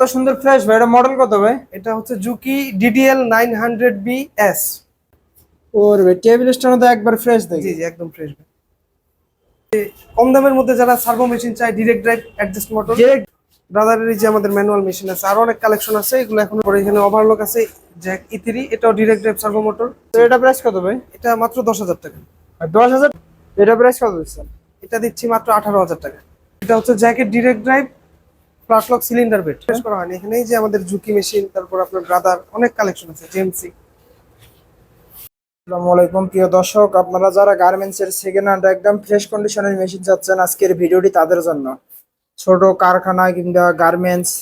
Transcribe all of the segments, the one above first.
এত সুন্দর ফ্রেশ ভাই এটা মডেল কত ভাই? এটা হচ্ছে Juki DDL nine hundred B S ওর টেবিল স্ট্যান্ড তো একবার ফ্রেশ দেখি। জি জি একদম ফ্রেশ কম দামের মধ্যে যারা সার্ভো মেশিন চায় ডিরেক্ট ড্রাইভ অ্যাডজাস্ট মোটর ব্রাদারের যে আমাদের ম্যানুয়াল মেশিন আছে আরও অনেক কালেকশন আছে এগুলো এখন পরে এখানে ওভারলক আছে জ্যাক ই থ্রি এটাও ডিরেক্ট ড্রাইভ সার্ভো মোটর তো এটা প্রাইস কত ভাই? এটা মাত্র দশ হাজার টাকা। আর দশ হাজার? এটা প্রাইস কত দিচ্ছেন? এটা দিচ্ছি মাত্র আঠারো হাজার টাকা। এটা হচ্ছে jacket direct drive flatlock cylinder bed শেষ করা হয়নি। এখানেই যে আমাদের মেশিন তারপর আপনার ব্রাদার অনেক কালেকশন আছে জেমসি আসসালামু আলাইকুম প্রিয় দর্শক আপনারা যারা গার্মেন্টস এর সেকেন্ড হ্যান্ড একদম ফ্রেশ কন্ডিশনের মেশিন চাচ্ছেন আজকের ভিডিওটি তাদের জন্য। ছোট কারখানা কিংবা গার্মেন্টস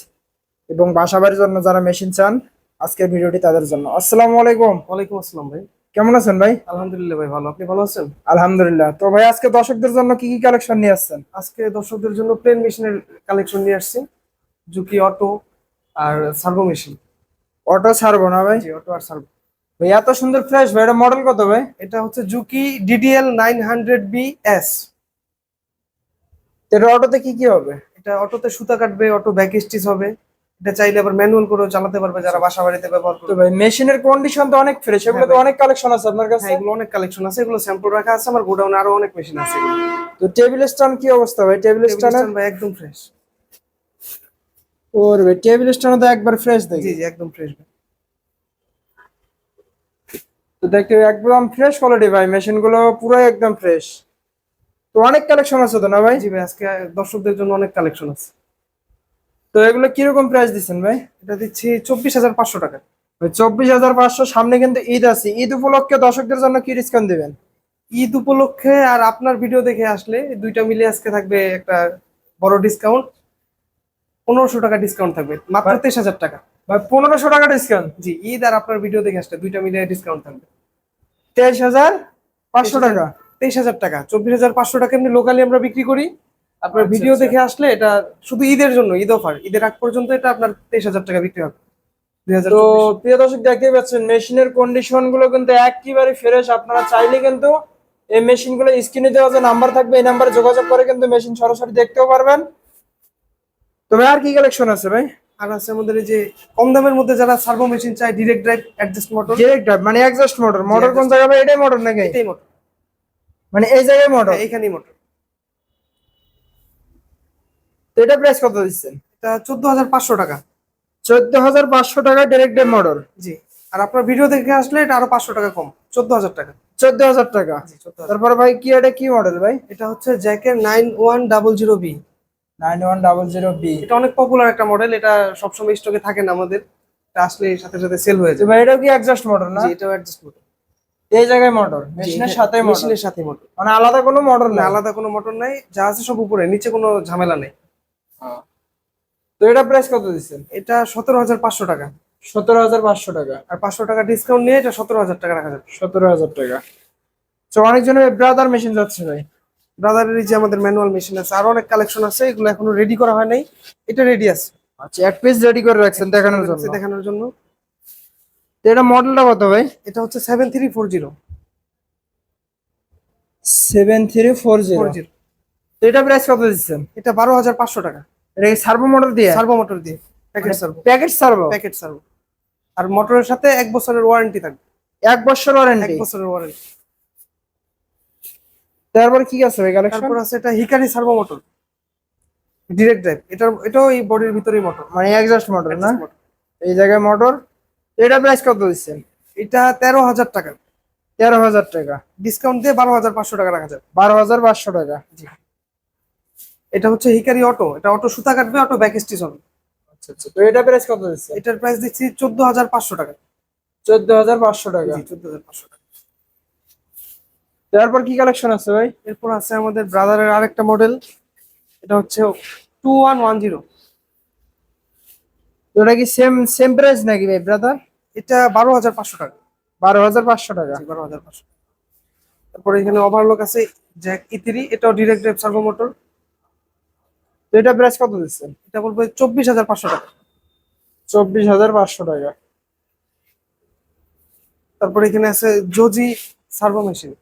এবং বাসাবাড়ির জন্য যারা মেশিন চান আজকের ভিডিওটি তাদের জন্য। আসসালামু আলাইকুম। ওয়ালাইকুম আসসালাম ভাই। কেমন আছেন ভাই? আলহামদুলিল্লাহ ভাই ভালো। আপনি ভালো আছেন? আলহামদুলিল্লাহ। তো ভাই আজকে দর্শকদের জন্য কি কি কালেকশন নিয়ে আসছেন? আজকে দর্শকদের জন্য প্লেন মেশিনের কালেকশন নিয়ে আসছি। জুকি অটো আর সার্ভো মেশিন অটো ছাড়বো না ভাই? জি অটো আর সার্ভো ভাই এত সুন্দর ফ্রেশ ভাই এটা মডেল কত ভাই? এটা হচ্ছে Juki DDL nine hundred B S এটা অটোতে কি কি হবে? এটা অটোতে সুতা কাটবে অটো ব্যাক স্টিচ হবে। এটা চাইলে আবার ম্যানুয়াল করেও চালাতে পারবে যারা বাসা বাড়িতে ব্যবহার তো করবে ভাই মেশিনের কন্ডিশন তো অনেক ফ্রেশ এগুলো তো অনেক কালেকশন আছে আপনার কাছে? হ্যাঁ এগুলো অনেক কালেকশন আছে এগুলো স্যাম্পল রাখা আছে আমার গোডাউনে আরও অনেক মেশিন আছে। তো টেবিল স্ট্যান্ড কি অবস্থা ভাই? টেবিল স্ট্যান্ডের ভাই একদম ফ্রেশ ওর ভাই টেবিল স্ট্যান্ড তো একবার ফ্রেশ দেখি জি জি একদম ফ্রেশ তো দেখতে একদম ফ্রেশ কোয়ালিটি ভাই মেশিনগুলো পুরো একদম ফ্রেশ তো অনেক কালেকশন আছে তো না ভাই? জি ভাই আজকে দর্শকদের জন্য অনেক কালেকশন আছে। তো এগুলো কীরকম প্রাইস দিচ্ছেন ভাই? এটা দিচ্ছি চব্বিশ হাজার পাঁচশো টাকা। ভাই চব্বিশ হাজার পাঁচশো সামনে কিন্তু ঈদ আছে। ঈদ উপলক্ষে দর্শকদের জন্য কি ডিসকাউন্ট দিবেন? ঈদ উপলক্ষে আর আপনার ভিডিও দেখে আসলে দুইটা মিলে আজকে থাকবে একটা বড় ডিসকাউন্ট পনেরোশো টাকা ডিসকাউন্ট থাকবে। মাত্র তেইশ হাজার টাকা। ভাই পনেরোশো টাকা ডিসকাউন্ট জি ঈদ আর আপনার ভিডিও দেখে আসতে দুইটা মিলে ডিসকাউন্ট থাকবে। তেইশ হাজার পাঁচশো টাকা? তেইশ হাজার টাকা। চব্বিশ হাজার পাঁচশো টাকা এমনি লোকালি আমরা বিক্রি করি। আপনার আচ্ছা, ভিডিও আচ্ছা। দেখে আসলে এটা শুধু ঈদের জন্য ঈদ অফার ঈদের আগ পর্যন্ত এটা আপনার তেইশ হাজার টাকা বিক্রি হবে। তো প্রিয় দর্শক দেখতেই পাচ্ছেন মেশিনের কন্ডিশনগুলো কিন্তু একেবারে ফ্রেশ আপনারা চাইলে কিন্তু এই মেশিনগুলো স্ক্রিনে দেওয়া যে নাম্বার থাকবে এই নাম্বারে যোগাযোগ করে কিন্তু মেশিন সরাসরি দেখতেও পারবেন। তবে আর কি কালেকশন আছে ভাই? আর আছে আমাদের এই যে কম দামের মধ্যে যারা সার্ভো মেশিন চাই direct drive adjust motor direct drive মানে অ্যাডজাস্ট মোটর মোটর কোন জায়গা ভাই? এটাই মোটর নাকি? এটাই মোটর মানে এই জায়গায় মোটর এইখানেই মোটর তো এটা প্রাইস কত দিচ্ছেন? এটা 14500 টাকা। 14500 টাকা ডাইরেক্ট ড্রাইভ মোটর জি। আর আপনার ভিডিও দেখে আসলে এটা আরও 500 টাকা কম 14000 টাকা। 14000 টাকা। তারপর ভাই কি এটা কি মডেল ভাই? এটা হচ্ছে জ্যাকের 9100B nine one double zero B. এটা অনেক পপুলার একটা মডেল এটা সবসময় স্টকে থাকে না আমাদের। এটা আসলে সাথে সাথে সেল হয়ে যায় ভাই এটা কি এক্সস্ট মোটর না? জি এটাও অ্যাডজাস্ট মোটর এই জায়গায় মোটর মেশিনের সাথে মেশিনের সাথে মোটর মানে আলাদা কোনো মোটর না না আলাদা কোনো মোটর নাই যা আছে সব উপরে নিচে কোনো ঝামেলা নেই। তো এটা প্রাইস কত দিচ্ছেন? এটা সতেরো হাজার পাঁচশো টাকা। সতেরো হাজার পাঁচশো টাকা। আর পাঁচশো টাকা ডিসকাউন্ট নিয়ে এটা সতেরো হাজার টাকা রাখা যাবে। সতেরো হাজার টাকা। তো অনেকজনের ব্রাদার মেশিন যাচ্ছে ভাই। ব্রাদারের যে আমাদের ম্যানুয়াল মেশিন আছে আরও অনেক কালেকশন আছে এগুলো এখনও রেডি করা হয় নাই। এটা রেডি আছে। আচ্ছা এক পিস রেডি করে রাখছেন দেখানোর জন্য? দেখানোর জন্য। তো এটা মডেলটা কত ভাই? এটা হচ্ছে seven three four zero seven three four zero four zero তো এটা প্রাইস কত দিচ্ছেন? এটা বারো হাজার পাঁচশো টাকা। এটা সার্ভো মোটর দিয়ে? সার্ভো মোটর দিয়ে। Packet servo packet servo packet servo আর মোটরের সাথে এক বছরের ওয়ারেন্টি থাকবে। এক বছর এক বছরের ওয়ারেন্টি তারপর কি আছে ভাই কালেকশন তারপর আছে এটা Hikari servo motor. Direct drive এটা এটাও এই বডির ভিতরেই মোটর মানে এক্সস্ট মোটর না? এই জায়গায় মোটর এটা প্রাইস কত দিচ্ছেন? এটা তেরো হাজার টাকা। তেরো হাজার টাকা। ডিসকাউন্ট দিয়ে বারো হাজার পাঁচশো টাকা রাখা যাবে। বারো হাজার পাঁচশো টাকা। জি। এটা হচ্ছে হিকারি অটো। এটা অটো সুতা কাটবে অটো ব্যাক স্টিচ হবে। আচ্ছা আচ্ছা। তো এটা প্রাইস কত দিচ্ছেন এটার প্রাইস দিচ্ছি চোদ্দ হাজার পাঁচশো টাকা। চোদ্দ হাজার পাঁচশো টাকা। চোদ্দ হাজার পাঁচশো টাকা। তারপর কি কালেকশন আছে ভাই? এরপর আছে আমাদের ব্রাদারের আরেকটা মডেল এটা হচ্ছে টু ওয়ান ওয়ান জিরো এটা কি সেম সেম প্রাইস নাকি ভাই ব্রাদার এটা বারো হাজার পাঁচশো টাকা। বারো হাজার পাঁচশো টাকা। বারো হাজার পাঁচশো তারপরে এখানে ওভারলক আছে জ্যাক ই থ্রি এটাও ডিরেক্ট ড্রাইভ সার্ভো মোটর তো এটা প্রাইস কত দিচ্ছেন এটা বলব চব্বিশ হাজার পাঁচশো টাকা। চব্বিশ হাজার পাঁচশো টাকা। তারপরে এখানে আছে জোজি সার্ভো মেশিন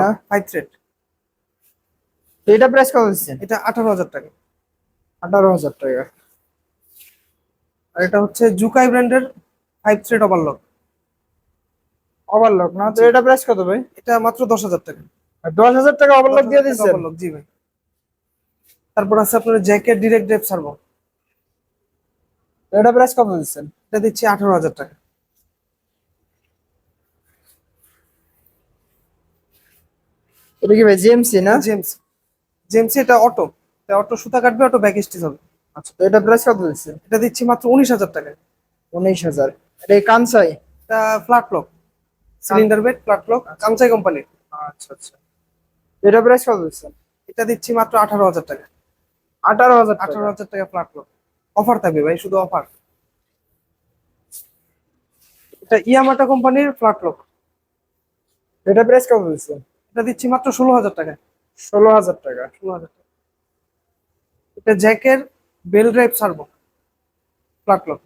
না ফাইভ থ্রেড তো এটা প্রাইস কত দিচ্ছেন? এটা আঠারো হাজার টাকা। আঠারো হাজার টাকা। আর এটা হচ্ছে জুকাই ব্র্যান্ডের ফাইভ থ্রেড ওভারলক ওভারলক না? তো এটা প্রাইস কত ভাই? এটা মাত্র দশ হাজার টাকা। দশ হাজার টাকা ওভারলক দিয়ে দিচ্ছেন? ওভারলক জি ভাই। তারপর আছে আপনার জ্যাকেট ডিরেক্ট ড্রাইভ সার্ভো এটা প্রাইস কত দিচ্ছেন? এটা দিচ্ছি আঠারো হাজার টাকা। এটা কি ভাই জিএমসি না? জেমস জেমস এটা অটো অটো সুতা কাটবে অটো ব্যাক স্টিচ হবে। আচ্ছা তো এটা প্রাইস কত দিচ্ছেন এটা দিচ্ছি মাত্র উনিশ হাজার টাকা। উনিশ হাজার। এটা কানসাই এটা flat lock cylinder bed flat lock কামচাই কোম্পানির আচ্ছা আচ্ছা। এটা প্রাইস কত দিচ্ছেন এটা দিচ্ছি মাত্র আঠারো হাজার টাকা। আঠারো হাজার আঠারো হাজার টাকা ফ্ল্যাট লক অফার থাকবে ভাই শুধু অফার এটা ইয়ামাটা কোম্পানির ফ্ল্যাট লক এটা প্রাইস কত দিচ্ছেন এটা দিচ্ছি মাত্র ষোলো হাজার টাকা। ষোলো হাজার টাকা। ষোলো হাজার টাকা। এটা জ্যাকের belt drive servo flat lock.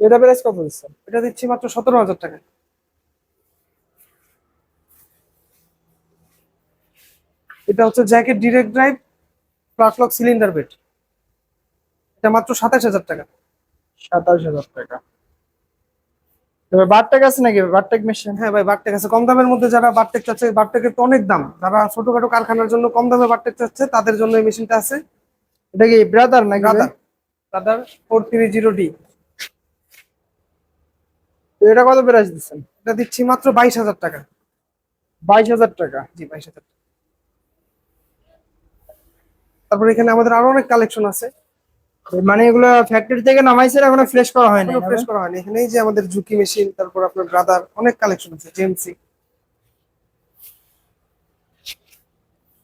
এটা প্রাইস কত দিচ্ছেন? এটা দিচ্ছি মাত্র সতেরো হাজার টাকা। এটা হচ্ছে জ্যাকের direct drive flatlock cylinder bed. এটা মাত্র সাতাশ হাজার টাকা। সাতাশ হাজার টাকা। বারটেক আছে নাকি? বারটেক মেশিন হ্যাঁ ভাই বারটেক আছে। কম দামের মধ্যে যারা বারটেক চাচ্ছে বারটেকের তো অনেক দাম। যারা ছোটখাটো কারখানার জন্য কম দামে বারটেক চাচ্ছে তাদের জন্য এই মেশিনটা আছে। এটা কি ব্রাদার নাকি? ফোর থ্রি জিরো ডি এটা কত প্রাইস দিচ্ছেন? এটা দিচ্ছি মাত্র বাইশ হাজার টাকা। বাইশ হাজার টাকা? জি বাইশ হাজার টাকা। তারপর এখানে আমাদের আরও অনেক কালেকশন আছে। মানে এগুলো ফ্যাক্টরি থেকে নামাইছে এখনও ফ্রেশ করা হয়নি ফ্রেশ করা হয়নি। এখানেই যে আমাদের ঝুঁকি মেশিন তারপর আপনার ব্রাদার অনেক কালেকশন আছে জেমসি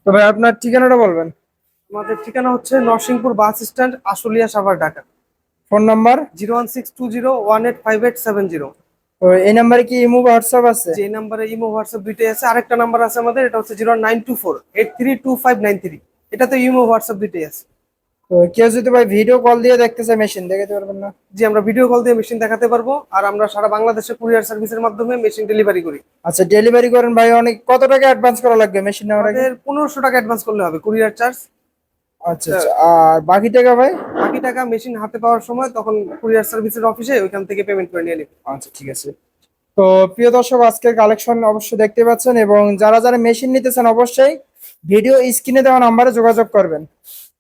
তো ভাই আপনার ঠিকানাটা বলবেন? আমাদের ঠিকানা হচ্ছে Narsingpur bus stand Ashulia Savar Dhaka. Phone number? Zero one six two zero one eight five eight seven zero. তো এই নাম্বারে কি ইমো হোয়াটসঅ্যাপ আছে? যে নাম্বারে ইমো হোয়াটসঅ্যাপ দুইটাই আছে। আরেকটা নাম্বার আছে আমাদের এটা হচ্ছে zero nine two four eight three two five nine three. এটা তো ইমো হোয়াটসঅ্যাপ দুইটাই আছে। তো কেউ যদি ভাই ভিডিও কল দিয়ে দেখতে চায় মেশিন দেখাতে পারবেন না। জি আমরা ভিডিও কল দিয়ে মেশিন দেখাতে পারব। আর আমরা সারা বাংলাদেশে কুরিয়ার সার্ভিসের মাধ্যমে মেশিন ডেলিভারি করি। আচ্ছা ডেলিভারি করেন ভাই অনেক কত টাকা অ্যাডভান্স করা লাগবে মেশিন নেওয়ার আগে? পনেরোশো টাকা অ্যাডভান্স করলে হবে কুরিয়ার চার্জ আচ্ছা আচ্ছা আর বাকি টাকা ভাই? বাকি টাকা মেশিন হাতে পাওয়ার সময় তখন কুরিয়ার সার্ভিসের অফিসে ওইখান থেকে পেমেন্ট করে নিয়ে নিবে। আচ্ছা ঠিক আছে। তো প্রিয় দর্শক আজকের কালেকশন অবশ্যই দেখতে পাচ্ছেন এবং যারা যারা মেশিন নিতে চান অবশ্যই ভিডিও স্ক্রিনে দেওয়া নাম্বারে যোগাযোগ করবেন।